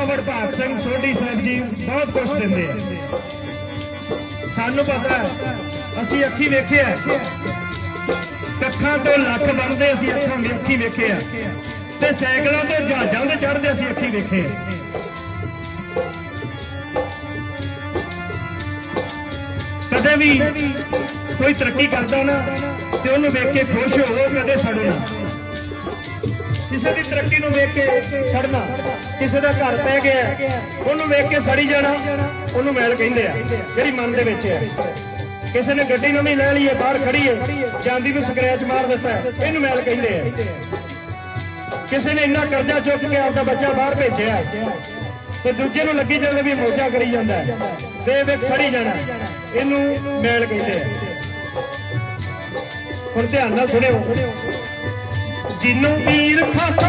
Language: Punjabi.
ਬਾਬਾ ਭਾਗ ਸਿੰਘ ਸੋਢੀ ਸਾਹਿਬ ਜੀ ਬਹੁਤ ਕੁਝ ਦਿੰਦੇ ਆ। ਸਾਨੂੰ ਪਤਾ ਹੈ, ਅਸੀਂ ਅੱਖੀ ਵੇਖਿਆ ਕੱਖਾਂ ਤੋਂ ਲੱਖ ਬਣਦੇ ਅਸੀਂ ਅੱਖਾਂ ਵੇਖੀ ਵੇਖੇ ਆ। ਤੇ ਸਾਈਕਲਾਂ ਤੇ ਜਹਾਜ਼ਾਂ ਤੇ ਚੜ੍ਹਦੇ ਅਸੀਂ ਅੱਖੀ ਵੇਖੇ ਕਦੇ ਵੀ ਕੋਈ ਤਰੱਕੀ ਕਰਦਾ ਨਾ ਤੇ ਉਹਨੂੰ ਵੇਖ ਕੇ ਖੁਸ਼ ਹੋਵੋ, ਕਦੇ ਸੜੋ ਕਿਸੇ ਦੀ ਤਰੱਕੀ ਨੂੰ ਵੇਖ ਕੇ ਸੜਨਾ ਕਿਸੇ ਦਾ ਘਰ ਪੈ ਗਿਆ, ਉਹਨੂੰ ਵੇਖ ਕੇ ਸੜੀ ਜਾਣਾ, ਉਹਨੂੰ ਮੈਲ ਕਹਿੰਦੇ ਆ, ਜਿਹੜੀ ਮਨ ਦੇ ਵਿੱਚ ਹੈ ਕਿਸੇ ਨੇ ਗੱਡੀ ਨਵੀਂ ਲੈ ਲਈ ਹੈ, ਬਾਹਰ ਖੜੀ ਹੈ, ਜਾਂਦੀ ਨੂੰ ਸਕ੍ਰੈਚ ਮਾਰ ਦਿੱਤਾ ਇਹਨੂੰ ਮੈਲ ਕਹਿੰਦੇ ਆ। ਕਿਸੇ ਨੇ ਇੰਨਾ ਕਰਜ਼ਾ ਚੁੱਕ ਕੇ ਆਪਦਾ ਬੱਚਾ ਬਾਹਰ ਭੇਜਿਆ ਤੇ ਦੂਜੇ ਨੂੰ ਲੱਗੀ ਜਾਂਦੇ ਵੀ ਮੋਜਾ ਕਰੀ ਜਾਂਦਾ ਤੇ ਵੇਖ ਸੜੀ ਜਾਣਾ, ਇਹਨੂੰ ਮੈਲ ਕਹਿੰਦੇ ਆ। ਹੁਣ ਧਿਆਨ ਨਾਲ ਸੁਣਿਓ। ਜਿੰਨੂੰ ਵੀਰ ਖਾਸਾ ਰੇ